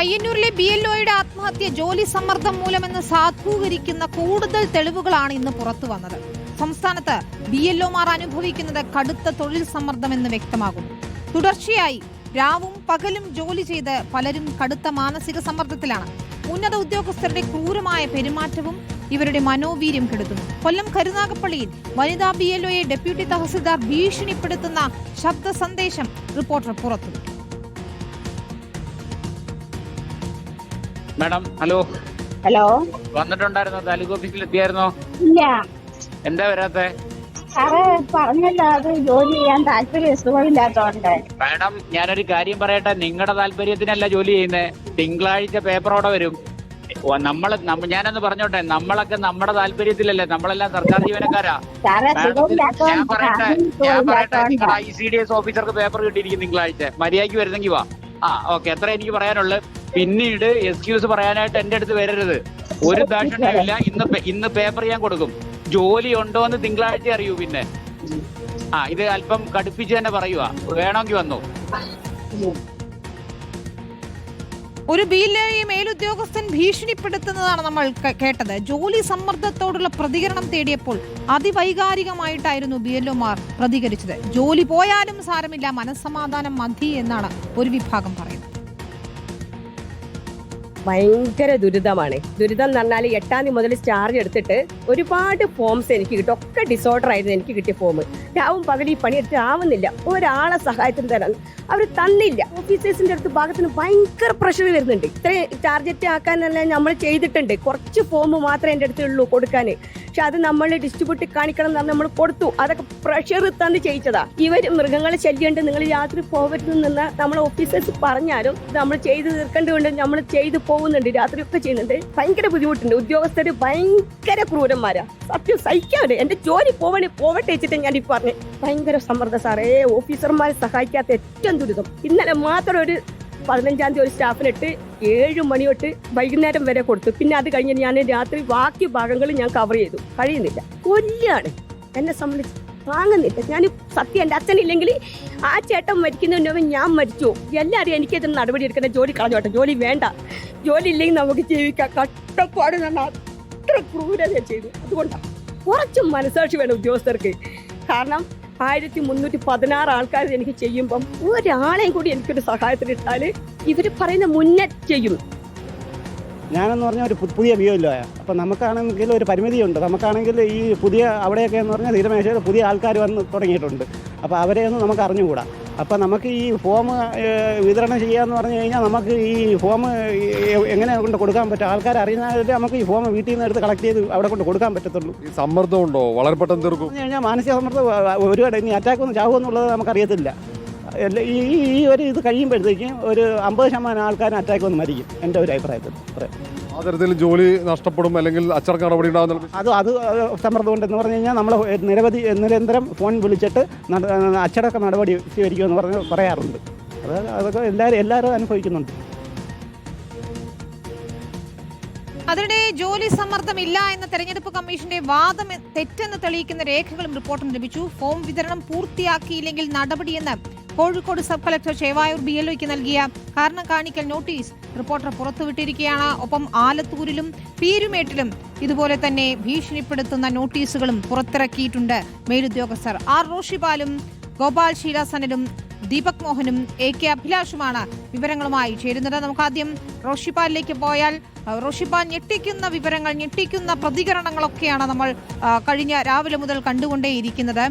പയ്യന്നൂരിലെ B L ഒയുടെ ആത്മഹത്യ ജോലി സമ്മർദ്ദം മൂലമെന്ന് സാധൂകരിക്കുന്ന കൂടുതൽ തെളിവുകളാണ് ഇന്ന് പുറത്തു വന്നത്. സംസ്ഥാനത്ത് ബി എൽ ഒമാർ അനുഭവിക്കുന്നത് കടുത്ത തൊഴിൽ സമ്മർദ്ദമെന്ന് വ്യക്തമാകും. തുടർച്ചയായി രാവും പകലും ജോലി ചെയ്ത് പലരും കടുത്ത മാനസിക സമ്മർദ്ദത്തിലാണ്. ഉന്നത ഉദ്യോഗസ്ഥരുടെ ക്രൂരമായ പെരുമാറ്റവും ഇവരുടെ മനോവീര്യം കെടുത്തുന്നു. കൊല്ലം കരുനാഗപ്പള്ളിയിൽ വനിതാ ബി എൽ ഒയെ ഡെപ്യൂട്ടി തഹസിൽദാർ ഭീഷണിപ്പെടുത്തുന്ന ശബ്ദ സന്ദേശം റിപ്പോർട്ടർ പുറത്തുവിട്ടു. Madam hello. ഹലോ. വന്നിട്ടുണ്ടായിരുന്നോ? താലൂക്ക് ഓഫീസിൽ എത്തിയായിരുന്നോ? ഇല്ല. എന്താ വരാത്തെ? സാറ് പറഞ്ഞല്ലോ അത് ജോലി ചെയ്യാൻ താല്പര്യം സുഖമില്ലാത്തോണ്ട്. മാഡം ഞാനൊരു കാര്യം പറയട്ടെ. നിങ്ങളുടെ താല്പര്യത്തിനല്ല ജോലി ചെയ്യുന്നേ. തിങ്കളാഴ്ച പേപ്പറോടെ വരും. നമ്മൾ ഞാനൊന്ന് പറഞ്ഞോട്ടെ. നമ്മളൊക്കെ നമ്മുടെ താല്പര്യത്തിലല്ലേ. നമ്മളെല്ലാം സർക്കാർ ജീവനക്കാരാ. ഞാൻ പറയട്ടെ. ഞാൻ പറയട്ടെ നിങ്ങളുടെ ഐ സി ഡി എസ് ഓഫീസർക്ക് പേപ്പർ കിട്ടിയിരിക്കും തിങ്കളാഴ്ച. മര്യാദയ്ക്ക് വരുന്നെങ്കിൽ വാ. ആ ഓക്കെ. എത്ര എനിക്ക് പറയാനുള്ളത് പിന്നീട് എക്സ്ക്യൂസ് പറയാനായിട്ട് എന്റെ അടുത്ത് വരരുത്. ഒരു ദാക്ഷിണ്യമില്ല ഇന്ന് ഇന്ന് പേപ്പർ ഞാൻ കൊടുക്കും. ജോലി ഉണ്ടോ എന്ന് തിങ്കളാഴ്ച അറിയൂ പിന്നെ. ആ ഇത് അല്പം കടുപ്പിച്ച് തന്നെ പറയുക വേണമെങ്കിൽ വന്നു. ഒരു ബിയിലെയും മേലുദ്യോഗസ്ഥൻ ഭീഷണിപ്പെടുത്തുന്നതാണ് നമ്മൾ കേട്ടത്. ജോലി സമ്മർദ്ദത്തോടുള്ള പ്രതികരണം തേടിയപ്പോൾ അതിവൈകാരികമായിട്ടായിരുന്നു ബി എൽ ഒമാർ പ്രതികരിച്ചത്. ജോലി പോയാലും സാരമില്ല മനസ്സമാധാനം മതി എന്നാണ് ഒരു വിഭാഗം പറയുന്നത്. ഭയങ്കര ദുരിതമാണ്. ദുരിതം എന്ന് പറഞ്ഞാൽ എട്ടാം തീയതി മുതൽ ചാർജ് എടുത്തിട്ട് ഒരുപാട് ഫോംസ് എനിക്ക് കിട്ടും. ഒക്കെ ഡിസോർഡർ ആയിരുന്നു എനിക്ക് കിട്ടിയ ഫോം രാവും പകലും ഈ പണിയെടുത്ത് ആവുന്നില്ല. ഒരാളെ സഹായത്തിന് തരാൻ അവർ തന്നില്ല. ഓഫീസേഴ്സിന്റെ അടുത്ത് ഭാഗത്തിന് ഭയങ്കര പ്രഷർ വരുന്നുണ്ട്. ഇത്രയും ടാർഗറ്റ് ആക്കാനല്ല നമ്മൾ ചെയ്തിട്ടുണ്ട്. കുറച്ച് ഫോം മാത്രമേ എന്റെ അടുത്തുള്ളൂ കൊടുക്കാൻ പക്ഷെ അത് നമ്മൾ ഡിസ്ട്രിബ്യൂട്ട് കാണിക്കണം എന്ന് നമ്മൾ കൊടുത്തു. അതൊക്കെ പ്രഷർ തന്ന് ചെയ്യിച്ചതാ. ഇവർ മൃഗങ്ങളെ ശല്യമുണ്ട്. നിങ്ങൾ രാത്രി പോകരുത് നിന്ന് നമ്മൾ ഓഫീസേഴ്സ് പറഞ്ഞാലും നമ്മൾ ചെയ്ത് തീർക്കേണ്ടതുകൊണ്ട് നമ്മൾ ചെയ്ത് പോകുന്നുണ്ട്. രാത്രി ഒക്കെ ചെയ്യുന്നുണ്ട്. ഭയങ്കര ബുദ്ധിമുട്ടുണ്ട്. ഉദ്യോഗസ്ഥർ ഭയങ്കര ക്രൂരന്മാരാ. സത്യം സഹിക്കാതെ. എന്റെ ജോലി പോവണേ പോവട്ടെ വെച്ചിട്ട് ഞാൻ ഈ പറഞ്ഞു. ഭയങ്കര സമ്മർദ്ദം സാറേ. ഓഫീസർമാരെ സഹായിക്കാത്ത ഏറ്റവും ദുരിതം. ഇന്നലെ മാത്രം ഒരു പതിനഞ്ചാം തീയതി ഒരു സ്റ്റാഫിനിട്ട് ഏഴ് മണി തൊട്ട് വൈകുന്നേരം വരെ കൊടുത്തു. പിന്നെ അത് കഴിഞ്ഞ് ഞാൻ രാത്രി ബാക്കി ഭാഗങ്ങൾ ഞാൻ കവർ ചെയ്തു. കഴിയുന്നില്ല. കൊല്ലാണ്. എന്നെ സംബന്ധിച്ച് താങ്ങുന്നില്ല. ഞാൻ സത്യം എന്റെ അച്ഛനില്ലെങ്കിൽ ആ ചേട്ടൻ മരിക്കുന്നതിന് ഞാൻ മരിച്ചു. എല്ലാവരും എനിക്കത് നടപടി എടുക്കുന്ന ജോലി കളഞ്ഞോട്ടെ. ജോലി വേണ്ട. ജോലി ഇല്ലെങ്കിൽ നമുക്ക് ജീവിക്കാം. കട്ടപ്പാട് തന്നെ അത്ര ക്രൂരത ചെയ്തു. അതുകൊണ്ടാണ് കുറച്ച് മനസാക്ഷി വേണം ഉദ്യോഗസ്ഥർക്ക്. കാരണം ആയിരത്തി മുന്നൂറ്റി പതിനാറ് ആൾക്കാർ എനിക്ക് ചെയ്യുമ്പം ഒരാളെയും കൂടി എനിക്കൊരു സഹായത്തിന് ഇട്ടാൽ ഇവർ പറയുന്ന മുന്നേ ചെയ്യും. ഞാനെന്ന് പറഞ്ഞാൽ ഒരു പുതിയ ഇല്ല. അപ്പോൾ നമുക്കാണെങ്കിൽ ഒരു പരിമിതിയുണ്ട്. നമുക്കാണെങ്കിൽ ഈ പുതിയ അവിടെയൊക്കെ എന്ന് പറഞ്ഞാൽ തീരമേശയിൽ പുതിയ ആൾക്കാർ വന്ന് തുടങ്ങിയിട്ടുണ്ട്. അപ്പോൾ അവരെയൊന്നും നമുക്ക് അറിഞ്ഞുകൂടാ. അപ്പോൾ നമുക്ക് ഈ ഫോം വിതരണം ചെയ്യാന്ന് പറഞ്ഞു കഴിഞ്ഞാൽ നമുക്ക് ഈ ഫോം എങ്ങനെ കൊണ്ട് കൊടുക്കാൻ പറ്റും? ആൾക്കാർ അറിയുന്നതിൽ നമുക്ക് ഈ ഫോം വീട്ടിൽ നിന്ന് എടുത്ത് കളക്ട് ചെയ്ത് അവിടെ കൊണ്ട് കൊടുക്കാൻ പറ്റത്തുള്ളൂ. ഈ സമ്മർദ്ദം ഉണ്ടോ? വളരെ പെട്ടെന്ന് തീർക്കും. കഴിഞ്ഞാൽ മാനസിക സമ്മർദ്ദം ഒരുപാട് ഇനി അറ്റാക്ക് ഒന്നും ചാവുമെന്നുള്ളത് നമുക്കറിയത്തില്ല. ഈ ഈ ഈ ഒരു ഇത് കഴിയുമ്പോഴത്തേക്കും ഒരു അമ്പത് ശതമാനം ആൾക്കാരും അറ്റാക്ക് വന്ന് മരിക്കും. എന്റെ ഒരു അഭിപ്രായത്തിൽ. പറയാം ആ തരത്തിൽ ജോലി നഷ്ടപ്പെടും അല്ലെങ്കിൽ അച്ചടക്ക നടപടി ഉണ്ടാകുന്ന അത് അത് സമ്മർദ്ദം ഉണ്ടെന്ന് പറഞ്ഞു കഴിഞ്ഞാൽ നമ്മൾ നിരവധി നിരന്തരം ഫോൺ വിളിച്ചിട്ട് അച്ചടക്ക നടപടി സ്വീകരിക്കുമെന്ന് പറഞ്ഞ് പറയാറുണ്ട്. അത് അതൊക്കെ എല്ലാവരും എല്ലാവരും അനുഭവിക്കുന്നുണ്ട്. അതിനിടെ ജോലി സമ്മർദ്ദമില്ല എന്ന തെരഞ്ഞെടുപ്പ് കമ്മീഷന്റെ വാദം തെറ്റെന്ന് തെളിയിക്കുന്ന രേഖകളും റിപ്പോർട്ടും ലഭിച്ചു. ഫോം വിതരണം പൂർത്തിയാക്കിയില്ലെങ്കിൽ നടപടിയെന്ന് Kozhikode sub collector Chevayur B എൽഒയ്ക്ക് നൽകിയ കാരണം കാണിക്കൽ നോട്ടീസ് റിപ്പോർട്ടർ പുറത്തുവിട്ടിരിക്കുകയാണ്. ഒപ്പം ആലത്തൂരിലും പീരുമേട്ടിലും ഇതുപോലെ തന്നെ ഭീഷണിപ്പെടുത്തുന്ന നോട്ടീസുകളും പുറത്തിറക്കിയിട്ടുണ്ട്. മേലുദ്യോഗസ്ഥർ ആർ റോഷിപാലും ഗോപാൽ ശീലാസനലും ദീപക് മോഹനും എ കെ അഭിലാഷുമാണ് വിവരങ്ങളുമായി ചേരുന്നത്. നമുക്ക് ആദ്യം റോഷിപാലിലേക്ക് പോയാൽ റോഷിപ്പാൽ ഞെട്ടിക്കുന്ന വിവരങ്ങൾ ഞെട്ടിക്കുന്ന പ്രതികരണങ്ങളൊക്കെയാണ് നമ്മൾ കഴിഞ്ഞ രാവിലെ മുതൽ കണ്ടുകൊണ്ടേയിരിക്കുന്നത്.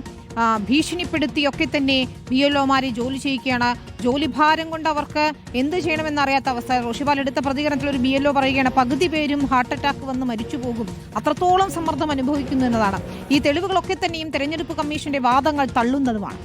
ഭീഷണിപ്പെടുത്തിയൊക്കെ തന്നെ ബി എൽ ഒമാരെ ജോലി ചെയ്യിക്കുകയാണ് ജോലി ഭാരം കൊണ്ട് അവർക്ക് എന്ത് ചെയ്യണമെന്നറിയാത്ത അവസ്ഥ. റോഷിപാൽ എടുത്ത പ്രതികരണത്തിൽ ഒരു ബി എൽ ഒ പറയുകയാണ് പകുതി പേരും ഹാർട്ട് അറ്റാക്ക് വന്ന് മരിച്ചു പോകും. അത്രത്തോളം സമ്മർദ്ദം അനുഭവിക്കുന്നു എന്നതാണ്. ഈ തെളിവുകളൊക്കെ തന്നെയും തെരഞ്ഞെടുപ്പ് കമ്മീഷന്റെ വാദങ്ങൾ തള്ളുന്നതുമാണ്.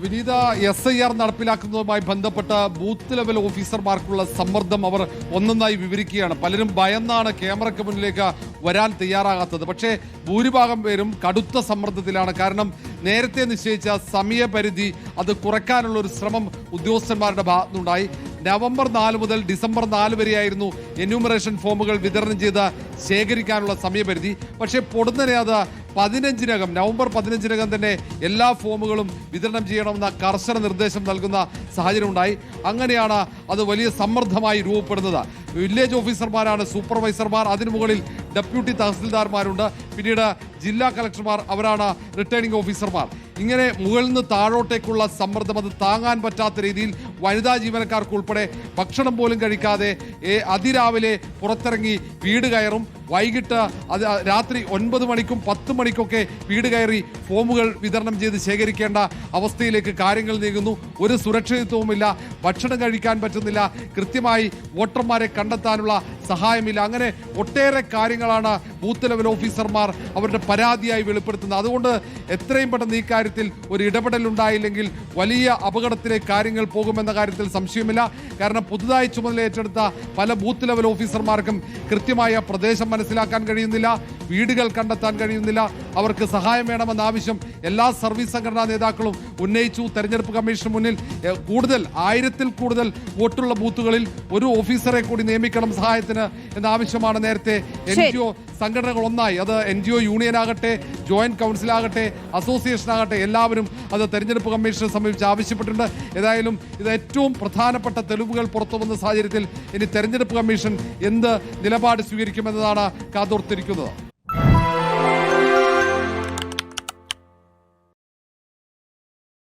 വിനീത എസ് ഐ ആർ നടപ്പിലാക്കുന്നതുമായി ബന്ധപ്പെട്ട ബൂത്ത് ലെവൽ ഓഫീസർമാർക്കുള്ള സമ്മർദ്ദം അവർ ഒന്നൊന്നായി വിവരിക്കുകയാണ്. പലരും ഭയന്നാണ് ക്യാമറയ്ക്ക് മുന്നിലേക്ക് വരാൻ തയ്യാറാകാത്തത്. പക്ഷേ ഭൂരിഭാഗം പേരും കടുത്ത സമ്മർദ്ദത്തിലാണ്. കാരണം നേരത്തെ നിശ്ചയിച്ച സമയപരിധി അത് കുറയ്ക്കാനുള്ള ഒരു ശ്രമം ഉദ്യോഗസ്ഥന്മാരുടെ ഭാഗത്തുനിന്നുണ്ടായി. നവംബർ നാല് മുതൽ ഡിസംബർ നാല് വരെയായിരുന്നു എന്യൂമറേഷൻ ഫോമുകൾ വിതരണം ചെയ്ത് ശേഖരിക്കാനുള്ള സമയപരിധി. പക്ഷേ പൊടുന്നനെ അത് പതിനഞ്ചിനകം നവംബർ പതിനഞ്ചിനകം തന്നെ എല്ലാ ഫോമുകളും വിതരണം ചെയ്യണമെന്ന കർശന നിർദ്ദേശം നൽകുന്ന സാഹചര്യം ഉണ്ടായി. അങ്ങനെയാണ് അത് വലിയ സമ്മർദ്ദമായി രൂപപ്പെടുന്നത്. വില്ലേജ് ഓഫീസർമാരാണ് സൂപ്പർവൈസർമാർ അതിനു മുകളിൽ ഡെപ്യൂട്ടി തഹസിൽദാർമാരുണ്ട്. പിന്നീട് ജില്ലാ കളക്ടർമാർ അവരാണ് റിട്ടേണിംഗ് ഓഫീസർമാർ ഇങ്ങനെ മുകളിൽ നിന്ന് താഴോട്ടേക്കുള്ള സമ്മർദ്ദം അത് താങ്ങാൻ പറ്റാത്ത രീതിയിൽ വനിതാ ജീവനക്കാർക്ക് ഉൾപ്പെടെ ഭക്ഷണം പോലും കഴിക്കാതെ അതിരാവിലെ പുറത്തിറങ്ങി വീട് കയറും. വൈകിട്ട് അത് രാത്രി ഒൻപത് മണിക്കും പത്ത് മണിക്കൊക്കെ വീട് കയറി ഫോമുകൾ വിതരണം ചെയ്ത് ശേഖരിക്കേണ്ട അവസ്ഥയിലേക്ക് കാര്യങ്ങൾ നീങ്ങുന്നു. ഒരു സുരക്ഷിതത്വവുമില്ല. ഭക്ഷണം കഴിക്കാൻ പറ്റുന്നില്ല. കൃത്യമായി വോട്ടർമാരെ കണ്ടെത്താനുള്ള സഹായമില്ല. അങ്ങനെ ഒട്ടേറെ കാര്യങ്ങളാണ് ബൂത്ത് ലെവൽ ഓഫീസർമാർ അവരുടെ പരാതിയായി വെളിപ്പെടുത്തുന്നത്. അതുകൊണ്ട് എത്രയും പെട്ടെന്ന് ഈ കാര്യത്തിൽ ഒരു ഇടപെടൽ ഉണ്ടായില്ലെങ്കിൽ വലിയ അപകടത്തിലേക്ക് കാര്യങ്ങൾ പോകുമെന്ന കാര്യത്തിൽ സംശയമില്ല. കാരണം പുതുതായി ചുമതല ഏറ്റെടുത്ത പല ബൂത്ത് ലെവൽ ഓഫീസർമാർക്കും കൃത്യമായ പ്രദേശം മനസ്സിലാക്കാൻ കഴിയുന്നില്ല. വീടുകൾ കണ്ടെത്താൻ കഴിയുന്നില്ല. അവർക്ക് സഹായം വേണമെന്ന ആവശ്യം എല്ലാ സർവീസ് സംഘടനാ നേതാക്കളും ഉന്നയിച്ചു. തെരഞ്ഞെടുപ്പ് കമ്മീഷന് മുന്നിൽ കൂടുതൽ ആയിരത്തിൽ കൂടുതൽ വോട്ടുള്ള ബൂത്തുകളിൽ ഒരു ഓഫീസറെ കൂടി നിയമിക്കണം സഹായത്തിന് എന്ന ആവശ്യമാണ് നേരത്തെ എൻ ജി ഒ സംഘടനകൾ ഒന്നായി അത് എൻ ജി ഒ യൂണിയൻ ആകട്ടെ ജോയിന്റ് കൗൺസിൽ ആകട്ടെ അസോസിയേഷൻ ആകട്ടെ എല്ലാവരും അത് തെരഞ്ഞെടുപ്പ് കമ്മീഷനെ സമീപിച്ച് ആവശ്യപ്പെട്ടിട്ടുണ്ട്. ഏതായാലും ഇത് ഏറ്റവും പ്രധാനപ്പെട്ട തെളിവുകൾ പുറത്തു വന്ന സാഹചര്യത്തിൽ ഇനി തെരഞ്ഞെടുപ്പ് കമ്മീഷൻ എന്ത് നിലപാട് സ്വീകരിക്കുമെന്നതാണ് കാതോർത്തിരിക്കുന്നത്.